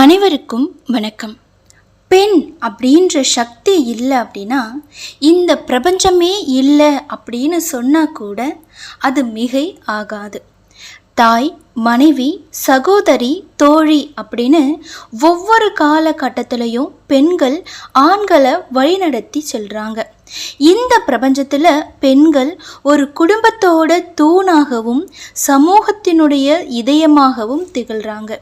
அனைவருக்கும் வணக்கம். பெண் அப்படின்ற சக்தி இல்லை அப்படின்னா இந்த பிரபஞ்சமே இல்லை அப்படின்னு சொன்னால் கூட அது மிகை ஆகாது. தாய் மனைவி சகோதரி தோழி அப்படின்னு ஒவ்வொரு காலகட்டத்திலையும் பெண்கள் ஆண்களை வழிநடத்தி செல்கிறாங்க இந்த பிரபஞ்சத்தில் பெண்கள் ஒரு குடும்பத்தோட தூணாகவும் சமூகத்தினுடைய இதயமாகவும் திகழ்கிறாங்க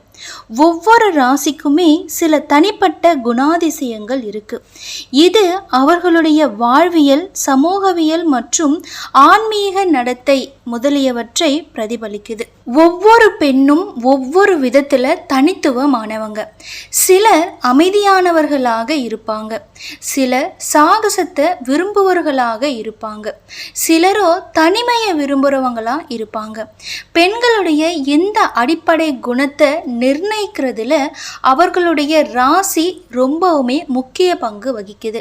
ஒவ்வொரு ராசிக்குமே சில தனிப்பட்ட குணாதிசயங்கள் இருக்கு. இது அவர்களுடைய வாழ்வியல் சமூகவியல் மற்றும் ஆன்மீக நடத்தை முதலியவற்றை பிரதிபலிக்குது. ஒவ்வொரு பெண்ணும் ஒவ்வொரு விதத்தில் தனித்துவமானவங்க. சிலர் அமைதியானவர்களாக இருப்பாங்க. சிலர் சாகசத்தை விரும்புவர்களாக இருப்பாங்க. சிலரோ தனிமையை விரும்புறவங்களா இருப்பாங்க. பெண்களுடைய எந்த அடிப்படை குணத்தை நிர்ணயிக்கிறதுல அவர்களுடைய ராசி ரொம்பவுமே முக்கிய பங்கு வகிக்குது.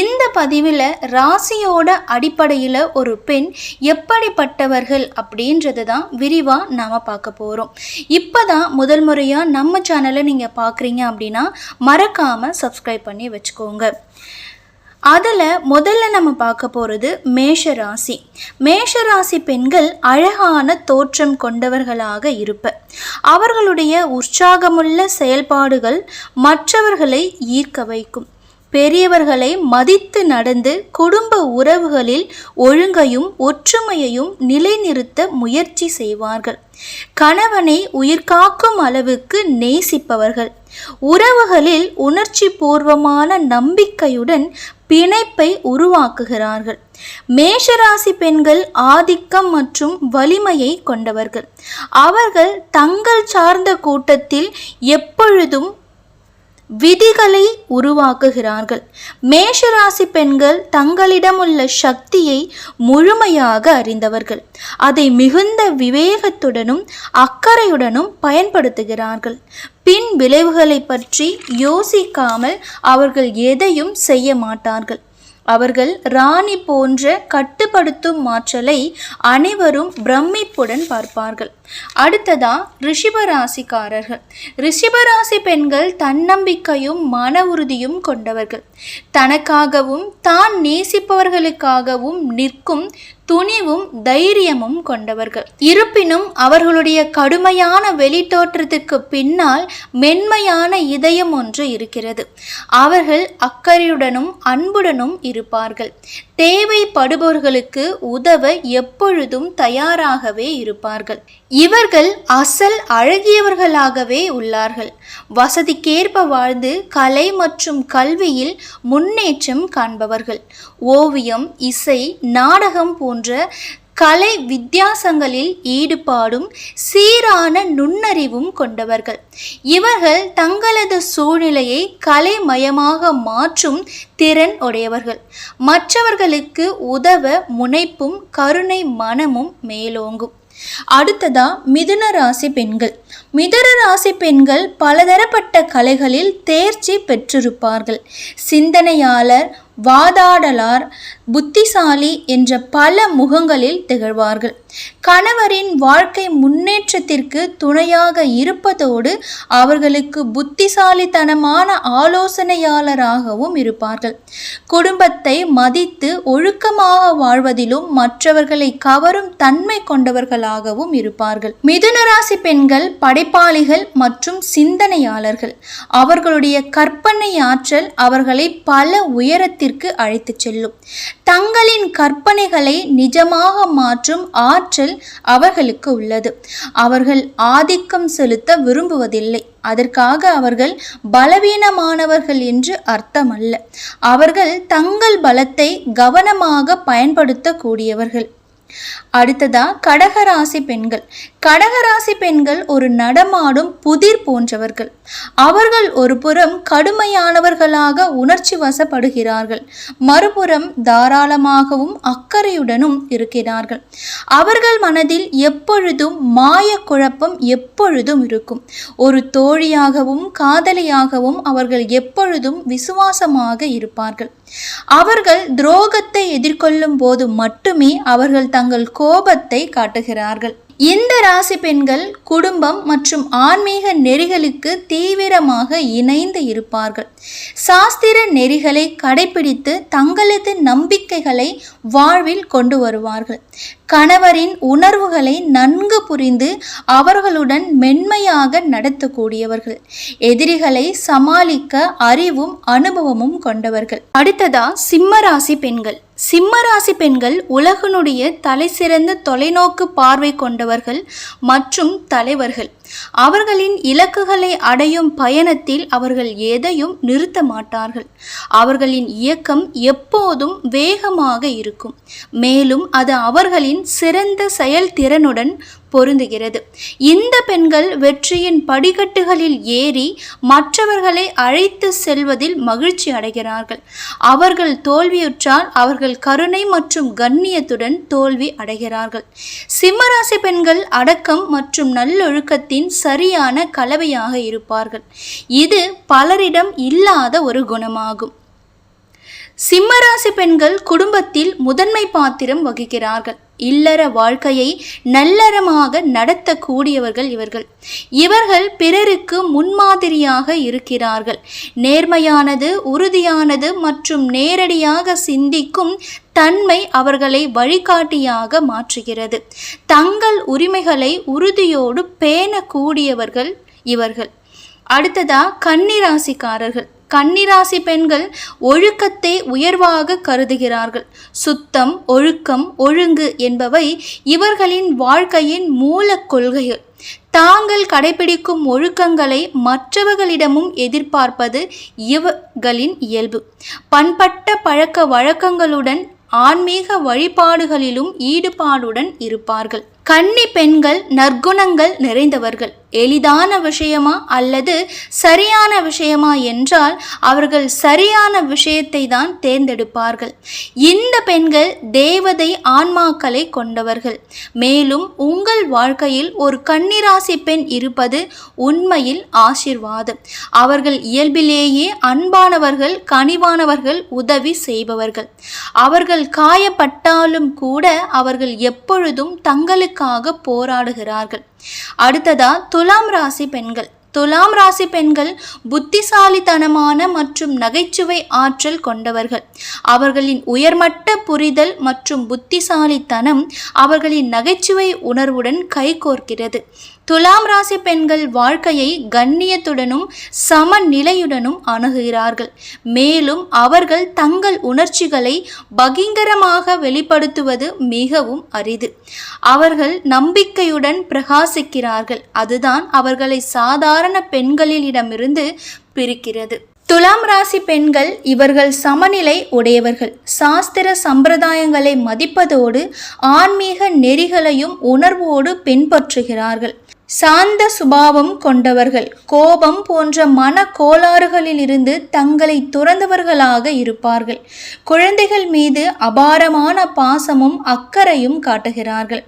இந்த பதிவில் ராசியோட அடிப்படையில் ஒரு பெண் எப்படிப்பட்டவர்கள் அப்படின்றது தான் விரிவாக நாம் பார்க்க போகிறோம் இப்போ தான் முதல் முறையாக நம்ம சேனலை நீங்கள் பார்க்குறீங்க அப்படின்னா மறக்காமல் சப்ஸ்கிரைப் பண்ணி வச்சுக்கோங்க. அதில் முதல்ல நம்ம பார்க்க போகிறது மேஷ ராசி. மேஷ ராசி பெண்கள் அழகான தோற்றம் கொண்டவர்களாக இருப்ப. அவர்களுடைய உற்சாகமுள்ள செயல்பாடுகள் மற்றவர்களை ஈர்க்க வைக்கும். பெரியவர்களை மதித்து நடந்து குடும்ப உறவுகளில் ஒழுங்கையும் ஒற்றுமையையும் நிலைநிறுத்த முயற்சி செய்வார்கள். கணவனை உயிர்காக்கும் அளவுக்கு நேசிப்பவர்கள். உறவுகளில் உணர்ச்சி பூர்வமான நம்பிக்கையுடன் பிணைப்பை உருவாக்குகிறார்கள். மேஷராசி பெண்கள் ஆதிக்கம் மற்றும் வலிமையை கொண்டவர்கள். அவர்கள் தங்கள் சார்ந்த கூட்டத்தில் எப்பொழுதும் விதிகளை உருவாக்குகிறார்கள். மேஷராசி பெண்கள் தங்களிடம் உள்ள சக்தியை முழுமையாக அறிந்தவர்கள். அதை மிகுந்த விவேகத்துடனும் அக்கறையுடனும் பயன்படுத்துகிறார்கள். பின் விளைவுகளை பற்றி யோசிக்காமல் அவர்கள் எதையும் செய்ய மாட்டார்கள். அவர்கள் ராணி போன்ற கட்டுப்படுத்தும் மாற்றலை அனைவரும் பிரமிப்புடன் பார்ப்பார்கள். அடுத்ததா ரிஷிபராசிக்காரர்கள். ரிஷிபராசி பெண்கள் தன்னம்பிக்கையும் மன உறுதியும் கொண்டவர்கள். தனக்காகவும் தான் நேசிப்பவர்களுக்காகவும் நிற்கும் துணிவும் தைரியமும் கொண்டவர்கள். இருப்பினும் அவர்களுடைய கடுமையான வெளித்தோற்றத்துக்கு பின்னால் மென்மையான இதயம் ஒன்று இருக்கிறது. அவர்கள் அக்கறையுடனும் அன்புடனும் இருப்பார்கள். தேவைப்படுபவர்களுக்கு உதவ எப்பொழுதும் தயாராகவே இருப்பார்கள். இவர்கள் அசல் அழகியவர்களாகவே உள்ளார்கள். வசதிக்கேற்ப வாழ்ந்து கலை மற்றும் கல்வியில் முன்னேற்றம் காண்பவர்கள். ஓவியம் இசை நாடகம் போன்ற கலை வித்தியாசங்களில் ஈடுபாடும் சீரான நுண்ணறிவும் கொண்டவர்கள். இவர்கள் தங்களது சூழ்நிலையை கலைமயமாக மாற்றும் திறன் உடையவர்கள். மற்றவர்களுக்கு உதவ முனைப்பும் கருணை மனமும் மேலோங்கும். அடுத்ததா மிதுன ராசி பெண்கள். மிதுன ராசி பெண்கள் பலதரப்பட்ட கலைகளில் தேர்ச்சி பெற்றிருப்பார்கள். சிந்தனையாளர் வாதாடலார் புத்திசாலி என்ற பல முகங்களில் திகழ்வார்கள். கணவரின் வாழ்க்கை முன்னேற்றத்திற்கு துணையாக இருப்பதோடு அவர்களுக்கு புத்திசாலித்தனமான ஆலோசனையாளராகவும் இருப்பார்கள். குடும்பத்தை மதித்து ஒழுக்கமாக வாழ்வதிலும் மற்றவர்களை கவரும் தன்மை கொண்டவர்களாகவும் இருப்பார்கள். மிதுனராசி பெண்கள் படைப்பாளிகள் மற்றும் சிந்தனையாளர்கள். அவர்களுடைய கற்பனை ஆற்றல் அவர்களை பல உயரத்திற்கு அழைத்துச் செல்லும். தங்களின் கற்பனைகளை நிஜமாக மாற்றும் ஆற்றல் அவர்களுக்கு உள்ளது. அவர்கள் ஆதிக்கம் செலுத்த விரும்புவதில்லை. அதற்காக அவர்கள் பலவீனமானவர்கள் என்று அர்த்தமல்ல. அவர்கள் தங்கள் பலத்தை கவனமாக பயன்படுத்தக்கூடியவர்கள். அடுத்ததா கடகராசி பெண்கள். கடகராசி பெண்கள் ஒரு நடமாடும் புதிர் போன்றவர்கள். அவர்கள் ஒருபுறம் கடுமையானவர்களாக உணர்ச்சி வசப்படுகிறார்கள் மறுபுறம் தாராளமாகவும் அக்கறையுடனும் இருக்கிறார்கள். அவர்கள் மனதில் எப்பொழுதும் மாய குழப்பம் எப்பொழுதும் இருக்கும். ஒரு தோழியாகவும் காதலியாகவும் அவர்கள் எப்பொழுதும் விசுவாசமாக இருப்பார்கள். அவர்கள் துரோகத்தை எதிர்கொள்ளும் போது மட்டுமே அவர்கள் தங்கள் கோபத்தை காட்டுகிறார்கள். இந்த ராசி பெண்கள் குடும்பம் மற்றும் ஆன்மீக நெறிகளுக்கு தீவிரமாக இணைந்து இருப்பார்கள். சாஸ்திர நெறிகளை கடைபிடித்து தங்களது நம்பிக்கைகளை வாழ்வில் கொண்டு வருவார்கள். கணவரின் உணர்வுகளை நன்கு புரிந்து அவர்களுடன் மென்மையாக நடத்தக்கூடியவர்கள். எதிரிகளை சமாளிக்க அறிவும் அனுபவமும் கொண்டவர்கள். அடுத்ததா சிம்ம ராசி பெண்கள். சிம்மராசி பெண்கள் உலகனுடைய தலை சிறந்த தொலைநோக்கு பார்வை கொண்டவர்கள் மற்றும் தலைவர்கள். அவர்களின் இலக்குகளை அடையும் பயணத்தில் அவர்கள் எதையும் நிறுத்த மாட்டார்கள். அவர்களின் இயக்கம் எப்போதும் வேகமாக இருக்கும். மேலும் அது அவர்களின் சிறந்த செயல்திறனுடன் பொருந்துகிறது. இந்த பெண்கள் வெற்றியின் படிக்கட்டுகளில் ஏறி மற்றவர்களை அழைத்து செல்வதில் மகிழ்ச்சி அடைகிறார்கள். அவர்கள் தோல்வியுற்றால் அவர்கள் கருணை மற்றும் கண்ணியத்துடன் தோல்வி அடைகிறார்கள். சிம்மராசி பெண்கள் அடக்கம் மற்றும் நல்லொழுக்கத்தில் குணத்தின் சரியான கலவையாக இருப்பார்கள். இது பலரிடம் இல்லாத ஒரு குணமாகும். சிம்மராசி பெண்கள் குடும்பத்தில் முதன்மை பாத்திரம் வகிக்கிறார்கள். இல்லற வாழ்க்கையை நல்லறமாக நடத்தக்கூடியவர்கள் இவர்கள். இவர்கள் பிறருக்கு முன்மாதிரியாக இருக்கிறார்கள். நேர்மையானது உறுதியானது மற்றும் நேரடியாக சிந்திக்கும் தன்மை அவர்களை வழிகாட்டியாக மாற்றுகிறது. தங்கள் உரிமைகளை உறுதியோடு பேணக்கூடியவர்கள் இவர்கள். அடுத்ததா கன்னிராசிக்காரர்கள். கன்னிராசி பெண்கள் ஒழுக்கத்தை உயர்வாக கருதுகிறார்கள். சுத்தம் ஒழுக்கம் ஒழுங்கு என்பவை இவர்களின் வாழ்க்கையின் மூல கொள்கைகள். தாங்கள் கடைபிடிக்கும் ஒழுக்கங்களை மற்றவர்களிடமும் எதிர்பார்ப்பது இவர்களின் இயல்பு. பண்பட்ட பழக்க வழக்கங்களுடன் ஆன்மீக வழிபாடுகளிலும் ஈடுபாடுடன் இருப்பார்கள். கன்னி பெண்கள் நற்குணங்கள் நிறைந்தவர்கள். எளிதான விஷயமா அல்லது சரியான விஷயமா என்றால் அவர்கள் சரியான விஷயத்தை தான் தேர்ந்தெடுப்பார்கள். இந்த பெண்கள் தேவதை ஆன்மாக்களை கொண்டவர்கள். மேலும் உங்கள் வாழ்க்கையில் ஒரு கன்னிராசி பெண் இருப்பது உண்மையில் ஆசிர்வாதம். அவர்கள் இயல்பிலேயே அன்பானவர்கள் கனிவானவர்கள் உதவி செய்பவர்கள். அவர்கள் காயப்பட்டாலும் கூட அவர்கள் எப்பொழுதும் தங்களுக்கு உயிருக்காக போராடுகிறார்கள். அடுத்ததா துலாம் ராசி பெண்கள். துலாம் ராசி பெண்கள் புத்திசாலித்தனமான மற்றும் நகைச்சுவை ஆற்றல் கொண்டவர்கள். அவர்களின் உயர்மட்ட புரிதல் மற்றும் புத்திசாலித்தனம் அவர்களின் நகைச்சுவை உணர்வுடன் கைகோர்க்கிறது துலாம் ராசி பெண்கள் வாழ்க்கையை கண்ணியத்துடனும் சமநிலையுடனும் அணுகுகிறார்கள். மேலும் அவர்கள் தங்கள் உணர்ச்சிகளை பகிங்கரமாக வெளிப்படுத்துவது மிகவும் அரிது. அவர்கள் நம்பிக்கையுடன் பிரகாசிக்கிறார்கள். அதுதான் அவர்களை சாதாரண பெண்களிடமிருந்து பிரிக்கிறது. துலாம் ராசி பெண்கள் இவர்கள் சமநிலை உடையவர்கள். சாஸ்திர சம்பிரதாயங்களை மதிப்பதோடு ஆன்மீக நெறிகளையும் உணர்வோடு பின்பற்றுகிறார்கள். சாந்த சுபாவம் கொண்டவர்கள் கோபம் போன்ற மன கோளாறுகளிலிருந்து தங்களை துறந்தவர்களாக இருப்பார்கள். குழந்தைகள் மீது அபாரமான பாசமும் அக்கறையும் காட்டுகிறார்கள்.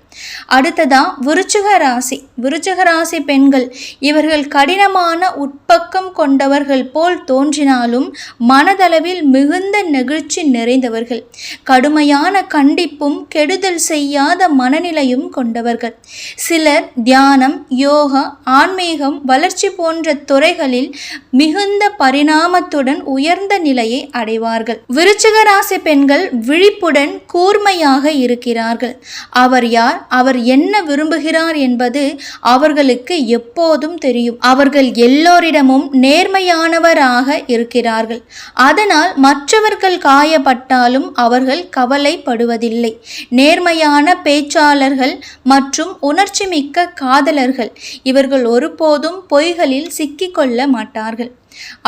அடுத்ததா விருச்சிக ராசி. விருச்சிக ராசி பெண்கள் இவர்கள் கடினமான உட்பக்கம் கொண்டவர்கள் போல் தோன்றினாலும் மனதளவில் மிகுந்த நெகிழ்ச்சி நிறைந்தவர்கள். கடுமையான கண்டிப்பும் கெடுதல் செய்யாத மனநிலையும் கொண்டவர்கள். சிலர் தியானம் யோகா ஆன்மீகம் வளர்ச்சி போன்ற துறைகளில் மிகுந்த பரிணாமத்துடன் உயர்ந்த நிலையை அடைவார்கள். விருச்சிக ராசி பெண்கள் விழிப்புடன் கூர்மையாக இருக்கிறார்கள். அவர் யார்? அவர் என்ன விரும்புகிறார் என்பது அவர்களுக்கு எப்போதும் தெரியும். அவர்கள் எல்லோரிடமும் நேர்மையானவராக இருக்கிறார்கள். அதனால் மற்றவர்கள் காயப்பட்டாலும் அவர்கள் கவலைப்படுவதில்லை. நேர்மையான பேச்சாளர்கள் மற்றும் உணர்ச்சிமிக்க காதலர்கள் இவர்கள் ஒருபோதும் பொய்களில் சிக்கிக்கொள்ள மாட்டார்கள்.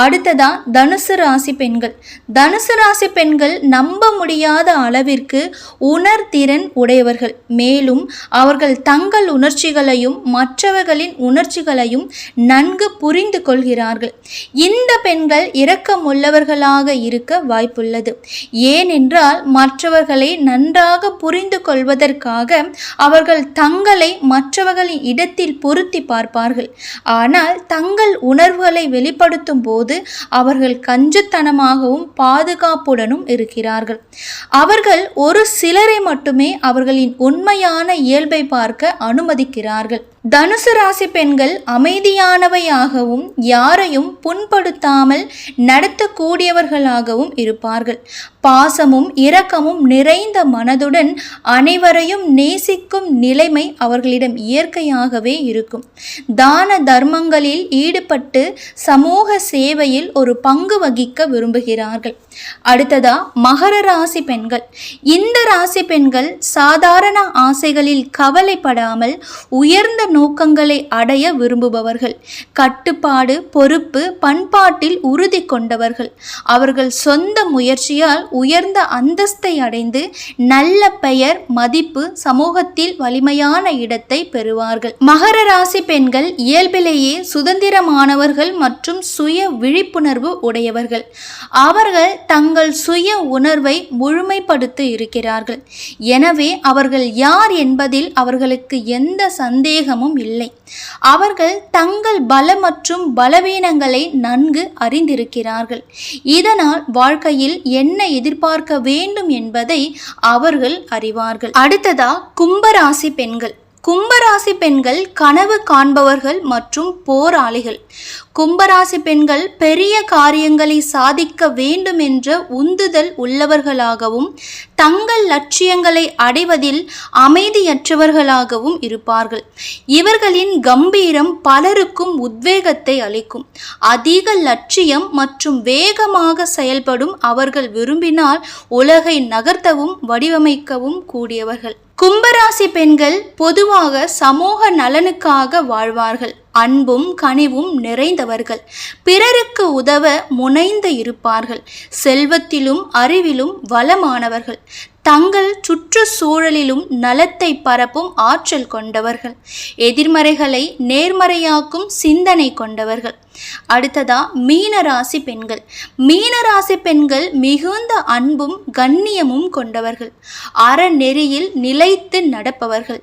அடுத்ததா தனுசு ராசி பெண்கள். தனுசு ராசி பெண்கள் நம்ப முடியாத அளவிற்கு உணர்திறன் உடையவர்கள். மேலும் அவர்கள் தங்கள் உணர்ச்சிகளையும் மற்றவர்களின் உணர்ச்சிகளையும் நன்கு புரிந்து கொள்கிறார்கள். இந்த பெண்கள் இரக்கமுள்ளவர்களாக இருக்க வாய்ப்புள்ளது. ஏனென்றால் மற்றவர்களை நன்றாக புரிந்து கொள்வதற்காக அவர்கள் தங்களை மற்றவர்களின் இடத்தில் பொருத்தி பார்ப்பார்கள். ஆனால் தங்கள் உணர்வுகளை வெளிப்படுத்தும் போது அவர்கள் கஞ்சத்தனமாகவும் பாதுகாப்புடனும் இருக்கிறார்கள். அவர்கள் ஒரு சிலரை மட்டுமே அவர்களின் உண்மையான இயல்பை பார்க்க அனுமதிக்கிறார்கள். தனுசு ராசி பெண்கள் அமைதியானவையாகவும் யாரையும் புண்படுத்தாமல் நடத்தக்கூடியவர்களாகவும் இருப்பார்கள். பாசமும் இரக்கமும் நிறைந்த மனதுடன் அனைவரையும் நேசிக்கும் நிலைமை அவர்களிடம் இயற்கையாகவே இருக்கும். தான தர்மங்களில் ஈடுபட்டு சமூக சேவையில் ஒரு பங்கு வகிக்க விரும்புகிறார்கள். அடுத்ததா மகர ராசி பெண்கள். இந்த ராசி பெண்கள் சாதாரண ஆசைகளில் கவலைப்படாமல் உயர்ந்த நோக்கங்களை அடைய விரும்புபவர்கள். கட்டுப்பாடு பொறுப்பு பண்பாட்டில் உறுதி கொண்டவர்கள். அவர்கள் சொந்த முயற்சியால் உயர்ந்த அந்தஸ்தை அடைந்து நல்ல பெயர் மதிப்பு சமூகத்தில் வலிமையான இடத்தை பெறுவார்கள். மகர ராசி பெண்கள் இயல்பிலேயே சுதந்திரமானவர்கள் மற்றும் சுய விழிப்புணர்வு உடையவர்கள். அவர்கள் தங்கள் சுய உணர்வை முழுமைப்படுத்த இருக்கிறார்கள். எனவே அவர்கள் யார் என்பதில் அவர்களுக்கு எந்த சந்தேகம் சந்தேகமும் இல்லை. அவர்கள் தங்கள் பல மற்றும் பலவீனங்களை நன்கு அறிந்திருக்கிறார்கள். இதனால் வாழ்க்கையில் என்ன எதிர்பார்க்க வேண்டும் என்பதை அவர்கள் அறிவார்கள். அடுத்ததா கும்பராசி பெண்கள். கும்பராசி பெண்கள் கனவு காண்பவர்கள் மற்றும் போராளிகள். கும்பராசி பெண்கள் பெரிய காரியங்களை சாதிக்க வேண்டும் என்ற உந்துதல் உள்ளவர்களாகவும் தங்கள் லட்சியங்களை அடைவதில் அமைதியற்றவர்களாகவும் இருப்பார்கள். இவர்களின் கம்பீரம் பலருக்கும் உத்வேகத்தை அளிக்கும். அதிக லட்சியம் மற்றும் வேகமாக செயல்படும் அவர்கள் விரும்பினால் உலகை நகர்த்தவும் வடிவமைக்கவும் கூடியவர்கள். கும்பராசி பெண்கள் பொதுவாக சமூக நலனுக்காக வாழ்வார்கள். அன்பும் கனிவும் நிறைந்தவர்கள். பிறருக்கு உதவ முனைந்து இருப்பார்கள். செல்வத்திலும் அறிவிலும் வளமானவர்கள். தங்கள் சுற்றுச்சூழலிலும் நலத்தை பரப்பும் ஆற்றல் கொண்டவர்கள். எதிர்மறைகளை நேர்மறையாக்கும் சிந்தனை கொண்டவர்கள். அடுத்ததா மீனராசி பெண்கள். மீனராசி பெண்கள் மிகுந்த அன்பும் கண்ணியமும் கொண்டவர்கள். அறநெறியில் நிலைத்து நடப்பவர்கள்.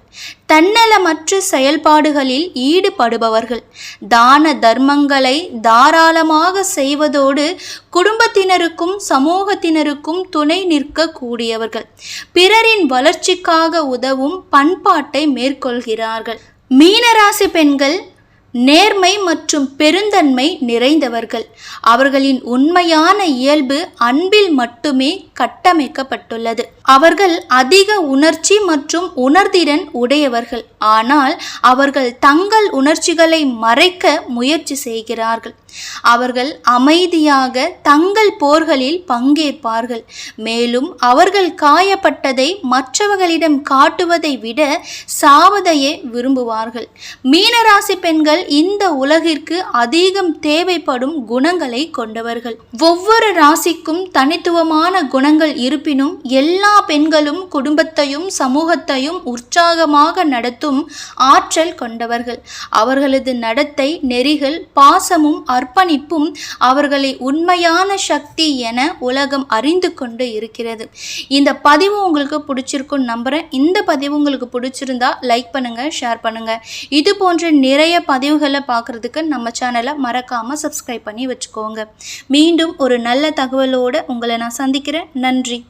தன்னலமற்ற செயல்பாடுகளில் ஈடுபடுபவர்கள். தான தர்மங்களை தாராளமாக செய்வதோடு குடும்பத்தினருக்கும் சமூகத்தினருக்கும் துணை நிற்கக்கூடியவர்கள். பிறரின் வளர்ச்சிக்காக உதவும் பண்பாட்டை மேற்கொள்கிறார்கள். மீனராசி பெண்கள் நேர்மை மற்றும் பெருந்தன்மை நிறைந்தவர்கள். அவர்களின் உண்மையான இயல்பு அன்பில் மட்டுமே கட்டமைக்கப்பட்டுள்ளது. அவர்கள் அதிக உணர்ச்சி மற்றும் உணர்திறன் உடையவர்கள். ஆனால் அவர்கள் தங்கள் உணர்ச்சிகளை மறைக்க முயற்சி செய்கிறார்கள். அவர்கள் அமைதியாக தங்கள் போர்களில் பங்கேற்பார்கள். மேலும் அவர்கள் காயப்பட்டதை மற்றவர்களிடம் காட்டுவதை விட சாவதையே விரும்புவார்கள். மீனராசி பெண்கள் இந்த உலகிற்கு அதிகம் தேவைப்படும் குணங்களை கொண்டவர்கள். ஒவ்வொரு ராசிக்கும் தனித்துவமான குணங்கள் இருப்பினும் எல்லா பெண்களும் குடும்பத்தையும் சமூகத்தையும் உற்சாகமாக நடத்தும் ஆற்றல் கொண்டவர்கள். அவர்களது நடத்தை நெறிகள் பாசமும் அர்ப்பணிப்பும் அவர்களை உண்மையான சக்தி என உலகம் அறிந்து கொண்டு இருக்கிறது. இந்த பதிவு உங்களுக்கு பிடிச்சிருக்குன்னு நம்புகிறேன் இந்த பதிவு உங்களுக்கு பிடிச்சிருந்தா லைக் பண்ணுங்கள் ஷேர் பண்ணுங்கள் இது போன்ற நிறைய பதிவுகளை பார்க்குறதுக்கு நம்ம சேனலை மறக்காமல் சப்ஸ்கிரைப் பண்ணி வச்சுக்கோங்க. மீண்டும் ஒரு நல்ல தகவலோடு உங்களை நான் சந்திக்கிறேன். நன்றி.